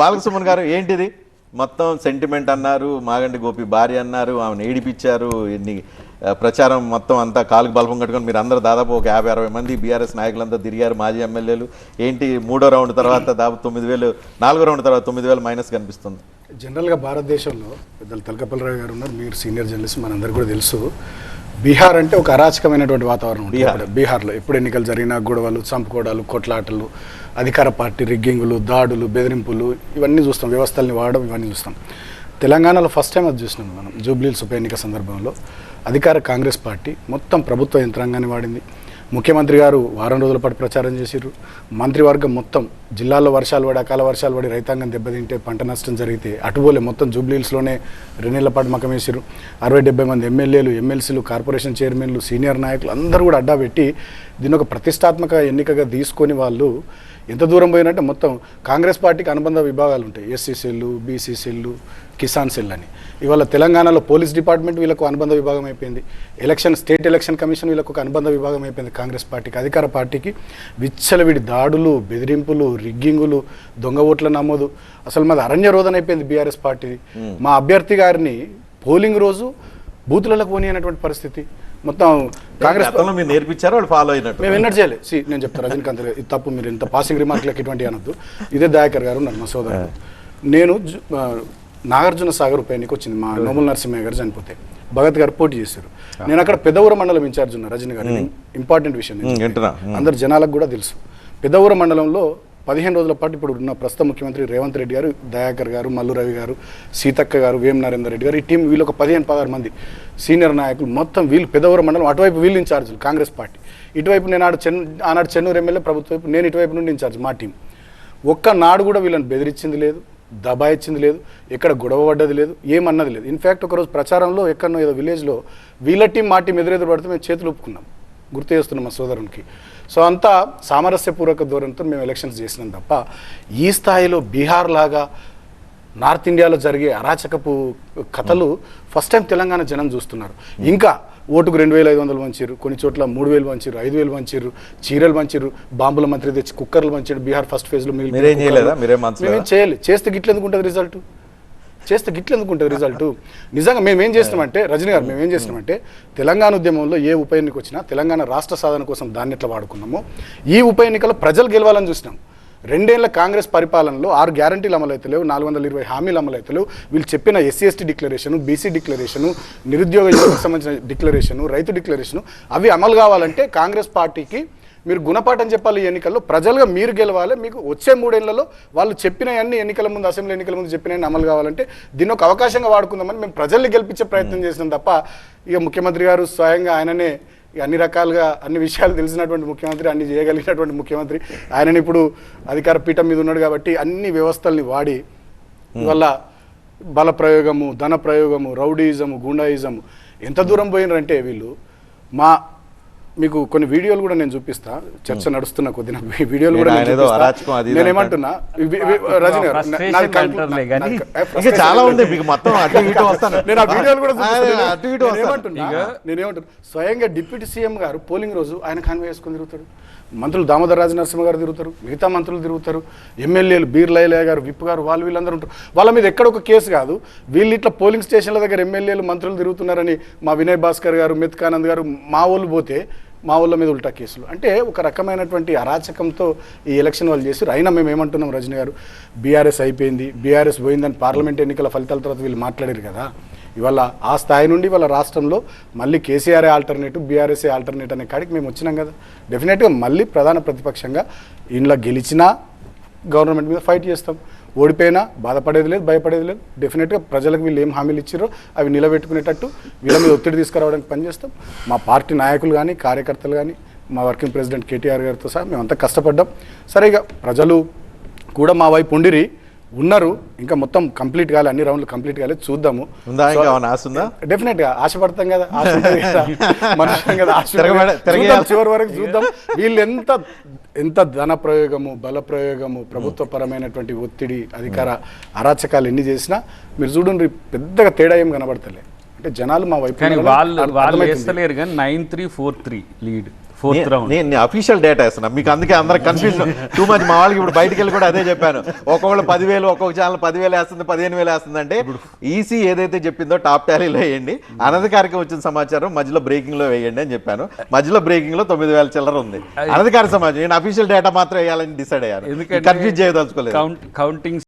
బాలకృష్ణ గారు ఏంటిది? మొత్తం సెంటిమెంట్ అన్నారు మాగంటి గోపి భార్య అన్నారు ఆమెను ఏడిపించారు ఎన్ని ప్రచారం మొత్తం అంతా కాలుకు బలపం కట్టుకొని మీరు అందరూ దాదాపు ఒక యాభై అరవై మంది బీఆర్ఎస్ నాయకులంతా తిరిగారు మాజీ ఎమ్మెల్యేలు. ఏంటి మూడో రౌండ్ తర్వాత దాదాపు తొమ్మిది వేలు నాలుగో రౌండ్ తర్వాత తొమ్మిది వేలు మైనస్ కనిపిస్తుంది. జనరల్గా భారతదేశంలో పెద్దలు తలకపల్లిరావు గారు ఉన్నారు మీరు సీనియర్ జర్నలిస్ట్ మనందరికీ కూడా తెలుసు. బీహార్ అంటే ఒక అరాచకమైనటువంటి వాతావరణం బీహార్. బీహార్లో ఎప్పుడు ఎన్నికలు జరిగినా గొడవలు చంపుకోవడాలు కొట్లాటలు అధికార పార్టీ రిగ్గింగులు దాడులు బెదిరింపులు ఇవన్నీ చూస్తాం. వ్యవస్థల్ని వాడడం ఇవన్నీ చూస్తాం. తెలంగాణలో ఫస్ట్ టైం అది చూసినాం మనం. జూబ్లీల్స్ ఉప ఎన్నిక సందర్భంలో అధికార కాంగ్రెస్ పార్టీ మొత్తం ప్రభుత్వ యంత్రాంగాన్ని వాడింది. ముఖ్యమంత్రి గారు వారం రోజుల పాటు ప్రచారం చేశారు మంత్రివర్గం మొత్తం జిల్లాల్లో వర్షాలు పడి అకాల వర్షాలు పడి రైతాంగం దెబ్బతింటే పంట నష్టం జరిగితే అటుపోలే మొత్తం జూబ్లీహిల్స్లోనే రెండేళ్ళ పాటు మకం వేసిర్రు. అరవై డెబ్బై మంది ఎమ్మెల్యేలు ఎమ్మెల్సీలు కార్పొరేషన్ చైర్మన్లు సీనియర్ నాయకులు అందరూ కూడా అడ్డా పెట్టి దీన్ని ఒక ప్రతిష్టాత్మక ఎన్నికగా తీసుకొని వాళ్ళు ఎంత దూరం పోయినట్టే మొత్తం కాంగ్రెస్ పార్టీకి అనుబంధ విభాగాలు ఉంటాయి. SC cell BC cell Kisan cell అని. ఇవాళ తెలంగాణలో పోలీస్ డిపార్ట్మెంట్ వీళ్ళకు అనుబంధ విభాగం అయిపోయింది. ఎలక్షన్ స్టేట్ ఎలక్షన్ కమిషన్ వీళ్ళకు ఒక అనుబంధ విభాగం అయిపోయింది కాంగ్రెస్ పార్టీకి అధికార పార్టీకి. విచ్చలవిడి దాడులు బెదిరింపులు రిగ్గింగులు దొంగ ఓట్ల నమోదు. అసలు మాది అరణ్య రోదన అయిపోయింది బీఆర్ఎస్ పార్టీ మా అభ్యర్థి గారిని పోలింగ్ రోజు బూతులకు పోనీ అనేటువంటి పరిస్థితి. మొత్తం కాంగ్రెస్ మీరు నేర్పించారు వాళ్ళు ఫాలో అయినట్టు. మేము ఎన్నటి చేయలేదు. సి నేను చెప్తాను రజనీకాంత్ గారు, ఇది తప్పు మీరు ఇంత పాసింగ్ రిమార్క్లకి ఇటువంటి అనొద్దు. ఇదే దయాకర్ గారు ఉన్నారు మా సోదరుడు నేను నాగార్జున సాగర్ ఉప ఎన్నిక వచ్చింది. మా నోముల నరసింహయ్య గారు చనిపోతే భగత్ గారు పోటీ చేశారు. నేను అక్కడ పెద్దవూర మండలం ఇన్ఛార్జ్ ఉన్నా రజనీ గారు. ఇంపార్టెంట్ విషయం. అందరు జనాలకు కూడా తెలుసు. పెద్దవూర మండలంలో పదిహేను రోజుల పాటు ఇప్పుడు ఉన్న ప్రస్తుత ముఖ్యమంత్రి రేవంత్ రెడ్డి గారు దయాకర్ గారు మల్లు రవి గారు సీతక్క గారు వేం నరేందర్ రెడ్డి గారు ఈ టీం వీళ్ళు ఒక పదిహేను పదహారు మంది సీనియర్ నాయకులు. మొత్తం వీళ్ళు పెద్దవూర మండలం అటువైపు వీళ్ళు ఇన్ఛార్జీలు కాంగ్రెస్ పార్టీ. ఇటువైపు నేను ఆడు చెన్ ఆనాడు చెన్నూరు ఎమ్మెల్యే ప్రభుత్వ నేను ఇటువైపు నుండి ఇన్ఛార్జ్ మా టీం. ఒక్క నాడు కూడా వీళ్ళని బెదిరించింది లేదు. దబాయించింది లేదు ఎక్కడ గొడవ పడ్డది లేదు ఏమన్నది లేదు. ఇన్ఫ్యాక్ట్ ఒకరోజు ప్రచారంలో ఎక్కడనో ఏదో విలేజ్లో వీళ్ళ టీం మా టీం ఎదురెదురు పడితే మేము చేతులు ఒప్పుకున్నాం గుర్తు చేస్తున్నాం మా సోదరునికి. సో అంతా సామరస్యపూర్వక ధోరణితో మేము ఎలక్షన్స్ చేసినాం తప్ప ఈ స్థాయిలో బీహార్ లాగా నార్త్ ఇండియాలో జరిగే అరాచకపు కథలు ఫస్ట్ టైం తెలంగాణ జనం చూస్తున్నారు. ఇంకా ఓటుకు రెండు వేల ఐదు వందలు వంచారు కొన్ని చోట్ల మూడు వేలు వంచారు ఐదు వేలు వంచారు చీరలు వంచారు బాంబుల మంత్రి తెచ్చి కుక్కర్లు వంచాడు బీహార్ ఫస్ట్ ఫేజ్లో మిగిలిపోయిన మీరేం చేయలేదా? మేమేం చేయాలి. చేస్తే గిట్ల ఎందుకు ఉంటుంది రిజల్ట్ చేస్తే గిట్ల ఎందుకు ఉంటుంది రిజల్ట్ నిజంగా మేము ఏం చేస్తామంటే రజనీ గారు మేము ఏం చేస్తామంటే తెలంగాణ ఉద్యమంలో ఏ ఉప ఎన్నిక వచ్చినా తెలంగాణ రాష్ట్ర సాధన కోసం దాన్ని ఎట్లా వాడుకున్నామో ఈ ఉప ఎన్నికలో ప్రజలు గెలవాలని చూసినాం. రెండేళ్ళ కాంగ్రెస్ పరిపాలనలో ఆరు గ్యారంటీలు అమలైతలేవు నాలుగు వందల ఇరవై హామీలు అమలైతలేవు వీళ్ళు చెప్పిన SC ST declaration BC declaration నిరుద్యోగ యువతకు సంబంధించిన డిక్లరేషను రైతు డిక్లరేషను అవి అమలు కావాలంటే కాంగ్రెస్ పార్టీకి మీరు గుణపాఠం చెప్పాలి ఈ ఎన్నికల్లో. ప్రజలుగా మీరు గెలవాలి. మీకు వచ్చే మూడేళ్ళలో వాళ్ళు చెప్పిన అన్ని ఎన్నికల ముందు అసెంబ్లీ ఎన్నికల ముందు చెప్పిన అమలు కావాలంటే దీన్ని ఒక అవకాశంగా వాడుకుందామని మేము ప్రజల్ని గెలిపించే ప్రయత్నం చేసినాం తప్ప ఇక ముఖ్యమంత్రి గారు స్వయంగా ఆయననే అన్ని రకాలుగా అన్ని విషయాలు తెలిసినటువంటి ముఖ్యమంత్రి అన్ని చేయగలిగినటువంటి ముఖ్యమంత్రి. ఆయనని ఇప్పుడు అధికార పీఠం మీద ఉన్నాడు కాబట్టి అన్ని వ్యవస్థల్ని వాడి వల్ల బల ప్రయోగము ధన ప్రయోగము రౌడీయిజము గుండాయిజము ఎంత దూరం పోయినారంటే వీళ్ళు మా మీకు కొన్ని వీడియోలు కూడా నేను చూపిస్తా. చర్చ నడుస్తున్న కొద్ది వీడియోలు కూడా నేను ఏమంటున్నా రజనీ చాలా. ఉంది మీకు మొత్తం నేను ఆ వీడియోలు కూడా ఏమంటున్నా నేనేమంటున్నా? స్వయంగా డిప్యూటీ సీఎం గారు పోలింగ్ రోజు ఆయన కాన్వే వేసుకొని తిరుగుతాడు. మంత్రులు దామోదర్ రాజ నరసింహ గారు తిరుగుతారు. మిగతా మంత్రులు తిరుగుతారు. ఎమ్మెల్యేలు బీర్ లైలయ్య గారు విప్ గారు వాళ్ళు వీళ్ళందరూ ఉంటారు. వాళ్ళ మీద ఎక్కడ ఒక కేసు కాదు. వీళ్ళు ఇట్లా పోలింగ్ స్టేషన్ల దగ్గర ఎమ్మెల్యేలు మంత్రులు తిరుగుతున్నారని మా వినయ్ భాస్కర్ గారు మెత్కానంద్ గారు మా వాళ్ళు పోతే మా ఊళ్ళ మీద ఉల్టా కేసులు. అంటే ఒక రకమైనటువంటి అరాచకంతో ఈ ఎలక్షన్ వాళ్ళు చేసి అయినా మేము ఏమంటున్నాం రజనీ గారు? బీఆర్ఎస్ అయిపోయింది బీఆర్ఎస్ పోయిందని పార్లమెంట్ ఎన్నికల ఫలితాల తర్వాత వీళ్ళు మాట్లాడారు కదా. ఇవాళ ఆ స్థాయి నుండి వాళ్ళ రాష్ట్రంలో మళ్ళీ కేసీఆర్ఏ ఆల్టర్నేటివ్ బీఆర్ఎస్ఏ ఆల్టర్నేట్ అనే కాడికి మేము వచ్చినాం కదా. డెఫినెట్గా మళ్ళీ ప్రధాన ప్రతిపక్షంగా ఇంట్లో గెలిచినా గవర్నమెంట్ మీద ఫైట్ చేస్తాం. ఓడిపోయినా బాధపడేది లేదు భయపడేది లేదు. డెఫినెట్గా ప్రజలకు వీళ్ళు ఏం హామీలు ఇచ్చారో అవి నిలబెట్టుకునేటట్టు వీళ్ళ మీద ఒత్తిడి తీసుకురావడానికి పనిచేస్తాం. మా పార్టీ నాయకులు కానీ కార్యకర్తలు కానీ మా వర్కింగ్ ప్రెసిడెంట్ కేటీఆర్ గారితో సహా మేమంతా కష్టపడ్డాం. సరే ఇక ప్రజలు కూడా మా వైపు ఉండిరి ఉన్నారు. ఇంకా మొత్తం కంప్లీట్ కాలే అన్ని రౌండ్లు కంప్లీట్ కాలేదు చూద్దాము. డెఫినెట్గా ఆశపడతాం కదా ఆశ కదా. ఆశ చివరి వరకు చూద్దాం. వీళ్ళు ఎంత ఎంత ధన ప్రయోగము బల ప్రయోగము ప్రభుత్వ పరమైనటువంటి ఒత్తిడి అధికార అరాచకాలు ఎన్ని చేసినా మీరు చూడండి పెద్దగా తేడా ఏం కనబడతలే అంటే జనాలు మా వైపు వాళ్ళు వాళ్ళు. వేస్తలేరు కానీ nine three four three lead fourth round నేను అఫీషియల్ డేటా ఇస్తున్నా మీకు అందుకే అందరికి కన్ఫ్యూజన్ టూ మచ్ మా వాళ్ళకి ఇప్పుడు బయటికి వెళ్ళి కూడా అదే చెప్పాను. ఒక్కొక్కళ్ళు పదివేలు ఒక్కొక్క ఛానల్ పదివేలు వేస్తుంది పదిహేను వేలు వేస్తుంది అంటే ఈసీ ఏదైతే చెప్పిందో టాప్ టాలీలో వేయండి. అనధికారిక వచ్చిన సమాచారం మధ్యలో బ్రేకింగ్లో వేయండి అని చెప్పాను. మధ్యలో బ్రేకింగ్లో తొమ్మిది వేల చిల్లర ఉంది. అనధికారిక సమాచారం. నేను అఫీషియల్ డేటా మాత్రం వేయాలని డిసైడ్ అయ్యాను కన్ఫ్యూజ్ చేయదలుచుకోలేదు. Count counting